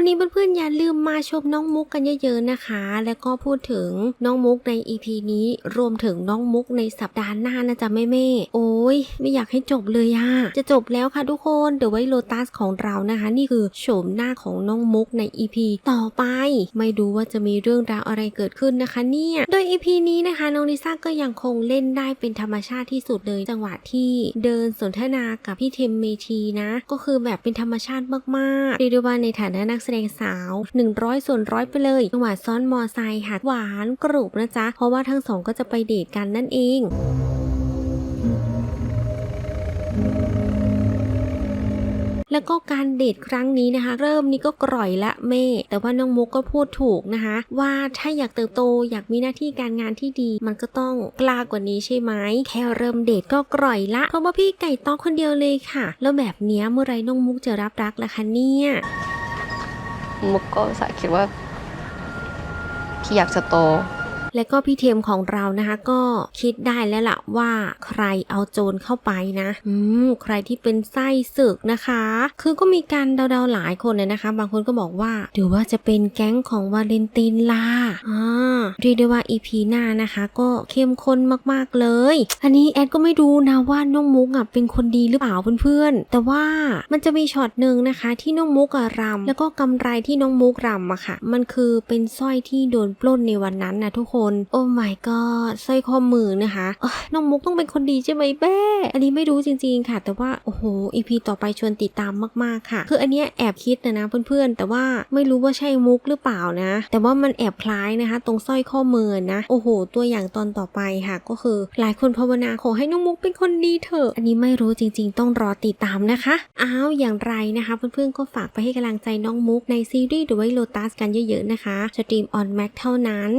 วันนี้เพื่อนๆอย่าลืมมาชมน้องมุกกันเยอะๆนะคะ แล้วก็พูดถึงน้องมุกใน EP นี้รวมถึงน้องมุกในสัปดาห์หน้านะจ๊ะแม่เม่ๆโอ้ยไม่อยากให้จบเลยอะจะจบแล้วค่ะทุกคนเดี๋ยวไว้โลตัสของเรานะคะ นี่คือโฉมหน้าของน้องมุกใน EP ต่อไป ไม่รู้ว่าจะมีเรื่องราวอะไรเกิดขึ้นนะคะเนี่ยโดย EP นี้นะคะน้องลิซ่าก็ยังคงเล่นได้เป็นธรรมชาติที่สุดเลยจังหวะที่เดินสนทนากับพี่เทมเมทีนะ ก็คือแบบเป็นธรรมชาติมากๆเรียกได้ว่าในฐานะนักแสดงสาว 100 ส่วนร้อยไปเลยจังหวะซ้อนมอไซค์ค่ะหวานกรุบนะจ๊ะ เพราะว่าทั้งสองก็จะไปเดทกันนั่นเองแล้วก็การเดทครั้งนี้นะคะ เริ่มนี่ก็กร่อยละเม่ แต่ว่าน้องมุกก็พูดถูกนะคะ ว่าถ้าอยากเติบโตอยากมีหน้าที่การงานที่ดี มันก็ต้องกล้ากว่านี้ใช่ไหมแค่เริ่มเดทก็กร่อยละเพราะว่าพี่ไก่ต้องคนเดียวเลยค่ะ แล้วแบบนี้เมื่อไรน้องมุกจะรับรักล่ะคะเนี่ย มุกก็สายคิดว่าพี่อยากจะโต และก็พี่เทมของเรานะคะ ก็คิดได้แล้วล่ะว่าใครเอาโจรเข้าไปนะอืมใครที่เป็นไส้ศึกนะคะ คือก็มีการเดาๆหลายคนเลยนะคะ บางคนก็บอกว่าหรือว่าจะเป็นแก๊งของวาเลนตินล่ะอ่าเรียกได้ว่าอีพีหน้านะคะ ก็เข้มข้นมากๆเลย อันนี้แอดก็ไม่รู้นะว่าน้องมุกอะเป็นคนดีหรือเปล่าเพื่อนๆแต่ว่ามันจะมีช็อตหนึ่งนะคะ ที่น้องมุกอะรำแล้วก็กำไรที่น้องมุกรำอะค่ะ มันคือเป็นสร้อยที่โดนปล้นในวันนั้นนะทุกคนโอ้ my god สร้อยข้อมือนะคะน้องมุกต้องเป็นคนดีใช่ไหมแม่อันนี้ไม่รู้จริงๆค่ะ แต่ว่าโอ้โหอีพีต่อไปชวนติดตามมากๆค่ะ คืออันเนี้ยแอบคิดนะนะเพื่อนๆ แต่ว่าไม่รู้ว่าใช่มุกหรือเปล่านะ แต่ว่ามันแอบคล้ายนะคะ ตรงสร้อยข้อมือนะ โอ้โห ตัวอย่างตอนต่อไปค่ะ ก็คือหลายคนภาวนาขอให้น้องมุกเป็นคนดีเถอะ อันนี้ไม่รู้จริง ๆ ต้องรอติดตามนะคะอ้าวอย่างไรนะคะ เพื่อนๆก็ฝากไปให้กำลังใจน้องมุกในซีรีส์ The White Lotus กันเยอะๆนะคะสตรีมออนแม็กเท่านั้น